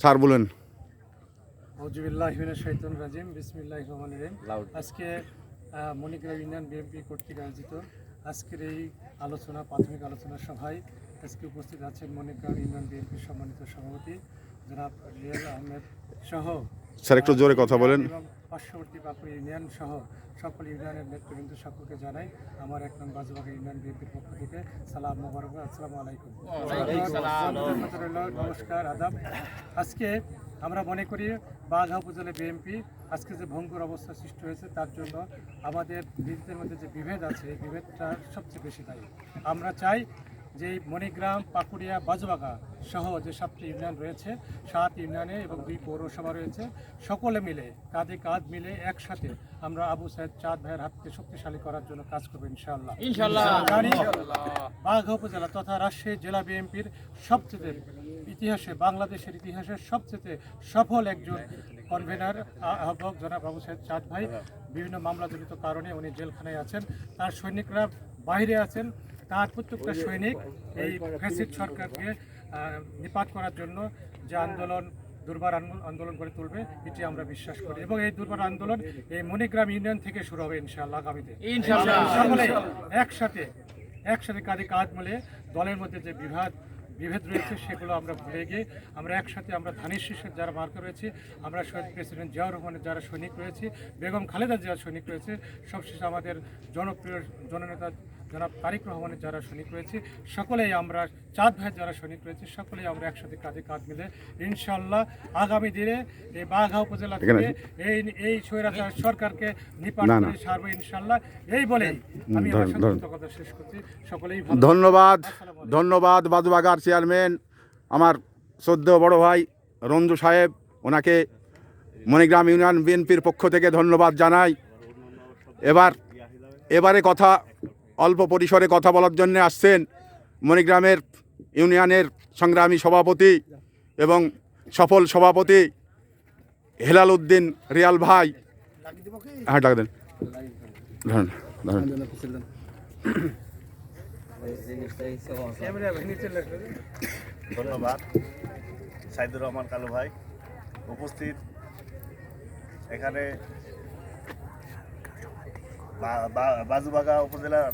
Sir বলেন। আজকে Manigram union BNP কর্তৃক আয়োজিত আজকের এই আলোচনা প্রাথমিক আলোচনা সভায় আজকে উপস্থিত আছেন মণিগ্রাম ইউনিয়ন বিএনপির সম্মানিত সভাপতি জনাব রিয়াল আহমেদ সহ স্যার একটু জোরে কথা বলেন। পার্শ্ববর্তী পাকুড় ইউনিয়ন সহ সকল ইউনিয়নের নেতৃবৃন্দ সকলকে জানাই আমার এক নং বাজবাগা ইউনিয়ন বিএনপির পক্ষ থেকে সালাম মোবারক আসসালামু আলাইকুম। নমস্কার আদাব। আজকে আমরা মনে করি বাঘা উপজেলা বিএনপি আজকে যে ভঙ্গুর অবস্থা সৃষ্টি হয়েছে তার জন্য আমাদের নিজেদের মধ্যে যে বিভেদ আছে এই বিভেদটা সবচেয়ে বেশি দায়ী। আমরা চাই যে মণিগ্রাম পাকুড়িয়া বাজবাগা সহ যে সাতটি ইউনিয়ন রয়েছে সাত ইউনিয়নে এবং দুই পৌরসভা রয়েছে সকলে মিলে কাঁধে কাঁধ মিলে একসাথে আমরা আবু সাহেব চাঁদ ভাইয়ের হাতকে শক্তিশালী করার জন্য কাজ করব ইনশাআল্লাহ। জানি বাঘা উপজেলা তথা রাজশাহী জেলা বিএনপির সবচেয়ে ইতিহাসে বাংলাদেশের ইতিহাসে সবচেয়ে সফল একজন কনভেনার আহ্বায়ক জনাব আবু সাহেব চাঁদ ভাই। বিভিন্ন মামলাজনিত কারণে উনি জেলখানায় আছেন। তার সৈনিকরা বাইরে আছেন। তার প্রত্যেকটা সৈনিক এই ফ্যাসিড সরকারকে নিপাত করার জন্য যে আন্দোলন দুর্বার আন্দোলন- করে তুলবে এটি আমরা বিশ্বাস করি। এবং এই দুর্বার আন্দোলন এই মণিগ্রাম ইউনিয়ন থেকে শুরু হবে ইনশাআল্লাহ আগামীতে। একসাথে একসাথে কাঁধে কাঁধ মিলে দলের মধ্যে যে বিভাদ বিভেদ রয়েছে সেগুলো আমরা ভুলে গিয়ে আমরা একসাথে আমরা ধানের শীর্ষের যারা মার্কা রয়েছে আমরা শহীদ প্রেসিডেন্ট জিয়াউর রহমানের যারা সৈনিক রয়েছে বেগম খালেদা জিয়ার সৈনিক রয়েছে সবশেষে আমাদের জনপ্রিয় জননেতা জনাব তারিক রহমানের যারা সৈনিক রয়েছে সকলেই আমরা চাঁদ ভাইয়ের যারা সৈনিক রয়েছে সকলেই আমরা একসাথে কাঁধে কাঁধ মিলে ইনশাল্লাহ আগামী দিনে এই বাঘা উপজেলা থেকে এই এই স্বৈরাচার সরকারকে নিপাত না, না। করে ছাড়বো ইনশাল্লাহ এই বলেই আমি কথা শেষ করছি। সকলেই ধন্যবাদ ধন্যবাদ বাদুবাগার চেয়ারম্যান। আমার সদ্য বড় ভাই রঞ্জু সাহেব ওনাকে মণিগ্রাম ইউনিয়ন বিএনপির পক্ষ থেকে ধন্যবাদ জানাই। এবার এবারে কথা অল্প পরিসরে কথা বলার জন্য আসছেন মণিগ্রামের ইউনিয়নের সংগ্রামী সভাপতি এবং সফল সভাপতি হেলাল উদ্দিন রিয়াল ভাই। হ্যাঁ ডাক দেন। ধন্যবাদ। সাইদুর রহমান কালু ভাই উপস্থিত। এখানে বাজুবাগা উপজেলার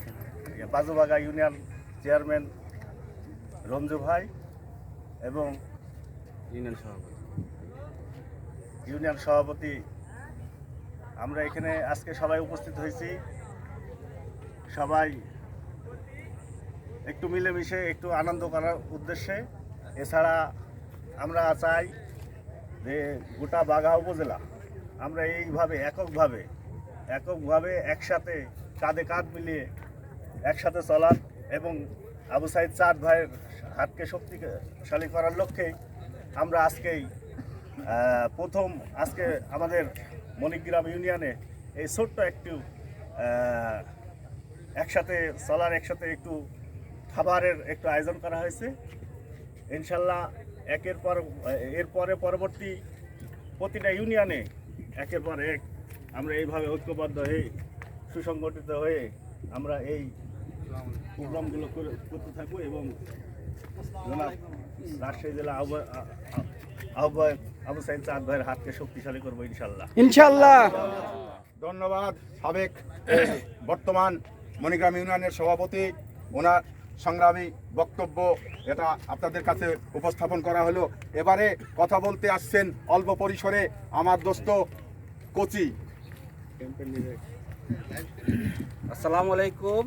ইয়ে, বাজুবাগা ইউনিয়ন চেয়ারম্যান রঞ্জু ভাই এবং ইউনিয়ন সভাপতি। ইউনিয়ন সভাপতি। আমরা এখানে আজকে সবাই উপস্থিত হয়েছি। সবাই একটু মিলেমিশে একটু আনন্দ করার উদ্দেশ্যে। এছাড়া আমরা চাই যে গোটা বাঘা উপজেলা আমরা এইভাবে এককভাবে এককভাবে একসাথে কাঁধে কাঁধ মিলিয়ে একসাথে চলার এবং আবু সাইদ চার ভাইয়ের হাতকে শক্তিশালী করার লক্ষ্যে আমরা আজকেই প্রথম আজকে আমাদের মণিগ্রাম ইউনিয়নে এই ছোট্ট একটু একসাথে চলার, একসাথে একটু খাবারের একটু আয়োজন করা হয়েছে। ইনশাল্লাহ একের পর এরপরে পরবর্তী প্রতিটা ইউনিয়নে একের পর এক আমরা এইভাবে ঐক্যবদ্ধ হয়ে সুসংগঠিত হয়ে আমরা এই প্রোগ্রামগুলো করে- করতে থাকব এবং রাজশাহী জেলা আহ্বায়ক আবু সাইদ চাঁদ ভাইয়ের হাতকে শক্তিশালী করব ইনশাল্লাহ। ইনশাল্লাহ। ধন্যবাদ সাবেক বর্তমান মণিগ্রাম ইউনিয়নের সভাপতি। ওনার সংগ্রামী বক্তব্য এটা আপনাদের কাছে উপস্থাপন করা হলো। এবারে কথা বলতে আসছেন অল্প পরিসরে আমার দোস্ত কোচি আসসালামু আলাইকুম।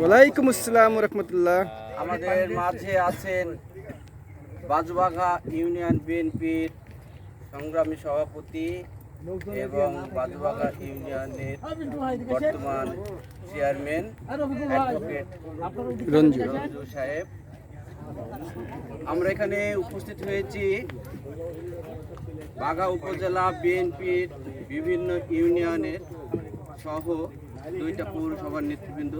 ওয়ালাইকুম আসসালাম রহমতুল্লাহ আমাদের মাঝে আছেন বাজবাঘা ইউনিয়ন বিএনপির সংগ্রামী সভাপতি এবং বাজবাঘা ইউনিয়নের বর্তমান চেয়ারম্যান অ্যাডভোকেট রঞ্জু সাহেব। আমরা এখানে উপস্থিত হয়েছি বাঘা উপজেলা বিএনপির বিভিন্ন ইউনিয়নের সহ দুইটা পৌরসভার নেতৃবৃন্দ।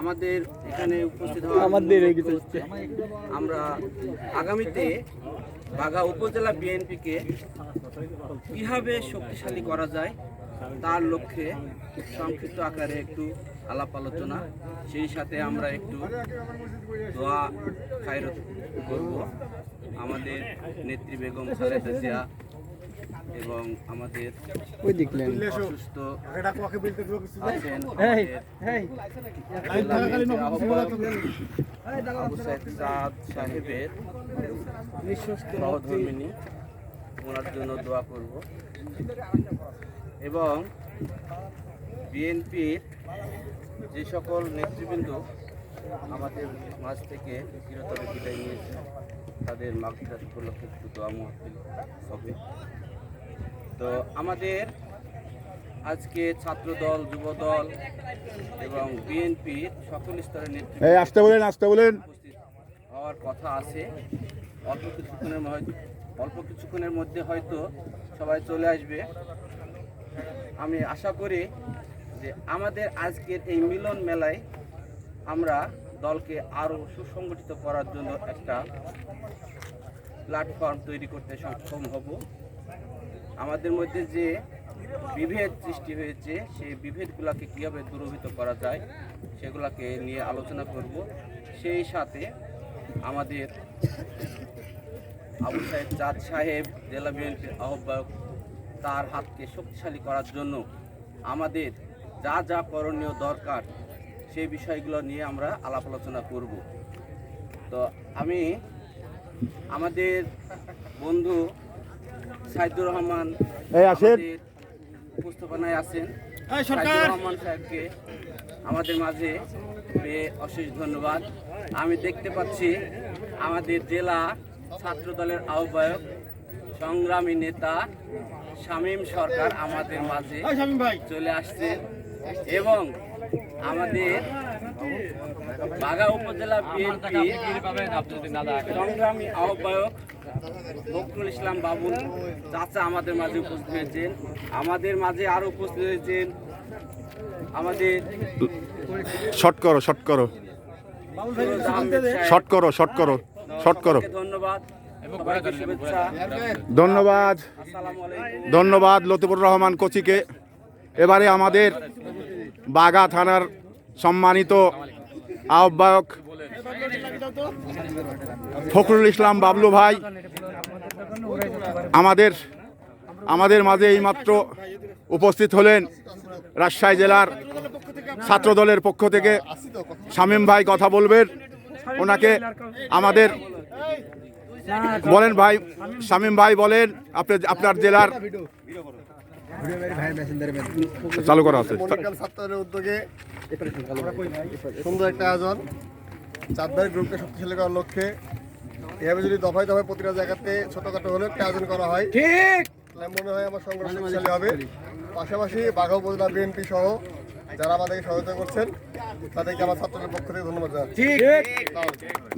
আমাদের এখানে উপস্থিত আমাদের আমরা আগামীতে বাঘা উপজেলা বিএনপিকে কীভাবে শক্তিশালী করা যায় তার লক্ষ্যে সংক্ষিপ্ত আকারে একটু আলাপ আলোচনা সেই সাথে আমরা একটু দোয়া খায়রত করব। আমাদের নেত্রী বেগম খালেদা জিয়া এবং আমাদের অসুস্থ আছেন আবু সাহেবের সহধর্মিনী ওনার জন্য দোয়া করব। এবং বিএনপির যে সকল নেতৃবৃন্দ আমাদের মাঝ থেকে চিরতরে বিদায় নিয়েছে তাদের মাগফিরাত উপলক্ষে একটু দোয়া মহফিল হবে। তো আমাদের আজকে ছাত্রদল যুবদল এবং বিএনপির সকল স্তরের নেতৃত্ব আসতে বলেন আসতে বলেন। উপস্থিত হওয়ার কথা আছে। অল্প কিছুক্ষণের অল্প কিছুক্ষণের মধ্যে হয়তো সবাই চলে আসবে। আমি আশা করি যে আমাদের আজকের এই মিলন মেলায় আমরা দলকে আরও সুসংগঠিত করার জন্য একটা প্ল্যাটফর্ম তৈরি করতে সক্ষম হব। আমাদের মধ্যে যে বিভেদ সৃষ্টি হয়েছে, সেই বিভেদগুলোকে কীভাবে দূরভূত করা যায় সেগুলোকে নিয়ে আলোচনা করব। সেই সাথে আমাদের আবু সাহেব, চাঁদ সাহেব, জেলা বিএনপির আহ্বায়ক, তার হাতকে শক্তিশালী করার জন্য আমাদের যা যা করণীয় দরকার সেই বিষয়গুলো নিয়ে আমরা আলাপ আলোচনা করব। তো আমি আমাদের বন্ধু সাইদুর রহমান উপস্থাপনায় আছেন। সাইদুর রহমান সাহেবকে আমাদের মাঝে অশেষ ধন্যবাদ। আমি দেখতে পাচ্ছি আমাদের জেলা ছাত্র দলের আহ্বায়ক সংগ্রামী নেতা শামীম সরকার আমাদের মাঝে চলে আসছে এবং আমাদের বাগা উপজেলা বিএনপি সংগ্রামী আহ্বায়ক ফখরুল ইসলাম বাবুল চাচা আমাদের মাঝে উপস্থিত হয়েছেন। আমাদের মাঝে আরও উপস্থিত হয়েছেন আমাদের শর্ট করো শর্ট করো। শর্ট করো শর্ট করো শর্ট করো। ধন্যবাদ। ধন্যবাদ। ধন্যবাদ লতিফুর রহমান কোচিকে। এবারে আমাদের বাগা থানার সম্মানিত আহ্বায়ক ফখরুল ইসলাম বাবলু ভাই, আমাদের আমাদের মাঝে এইমাত্র উপস্থিত হলেন রাজশাহী জেলার ছাত্রদলের পক্ষ থেকে। শামীম ভাই কথা বলবেন। ওনাকে আমাদের বলেন ভাই, শামীম ভাই বলেন, আপনি আপনার জেলার চালু করা আছে। উদ্যোগে সুন্দর একটা আয়োজন। চাঁদবাড়ি গ্রুপকে শক্তিশালী করার লক্ষ্যে। এভাবে যদি দফায় দফায় প্রতিটা জায়গাতে ছোটখাটো হলেও একটা আয়োজন করা হয় ঠিক। মনে হয় আমার সংগ্রাম শক্তিশালী হবে। পাশাপাশি বাঘা উপজেলা বিএনপি সহ যারা আমাদেরকে সহায়তা করছেন তাদেরকে আমার ছাত্রদের পক্ষ থেকে ধন্যবাদ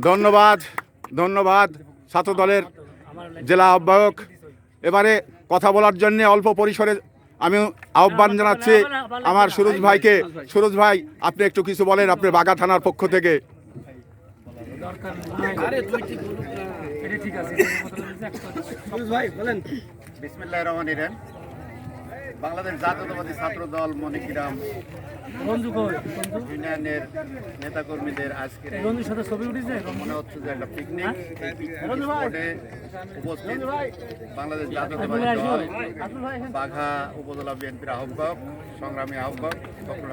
ধন্যবাদ ধন্যবাদ ছাত্র দলের জেলা আহ্বায়ক। এবারে কথা বলার জন্য অল্প পরিসরে আমি আহ্বান জানাচ্ছি আমার সুরজ ভাইকে। সুরজ ভাই আপনি একটু কিছু বলেন আপনি বাগা থানার পক্ষ থেকে। ঠিক ইরেন বাংলাদেশ জাতীয়তাবাদী ছাত্র দল মনিকিরাম ইউনিয়নের নেতাকর্মীদের আজকের উঠেছে? মনে হচ্ছে যে একটা পিকনিক পিকনিক উপস্থিত বাংলাদেশ জাতীয়তাবাদী দল বাঘা উপজেলা বিএনপির আহ্বায়ক সংগ্রামী আহ্বায়ক ডক্টর